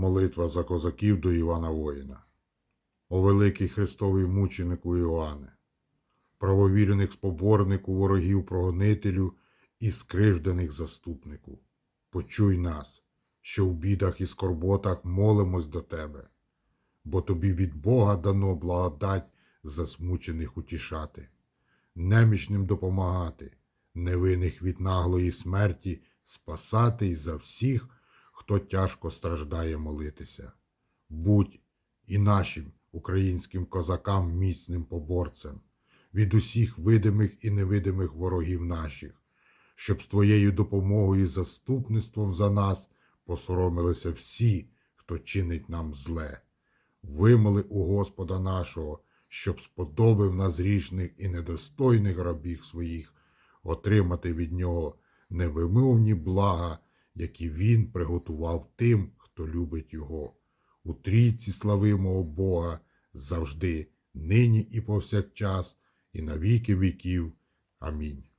Молитва за козаків до Івана Воїна. О великий Христовий мученику Іоанне, правовірених споборнику ворогів прогонителю і скривджених заступнику. Почуй нас, що в бідах і скорботах молимось до Тебе, бо Тобі від Бога дано благодать засмучених утішати, немічним допомагати, невинних від наглої смерті спасати і за всіх, хто тяжко страждає молитися. Будь і нашим українським козакам міцним поборцем від усіх видимих і невидимих ворогів наших, щоб з твоєю допомогою і заступництвом за нас посоромилися всі, хто чинить нам зле. Вимоли у Господа нашого, щоб сподобив нас грішних і недостойних рабів своїх, отримати від нього невимовні блага, які він приготував тим, хто любить його. У трійці славимого Бога завжди, нині і повсякчас, і на віки віків. Амінь.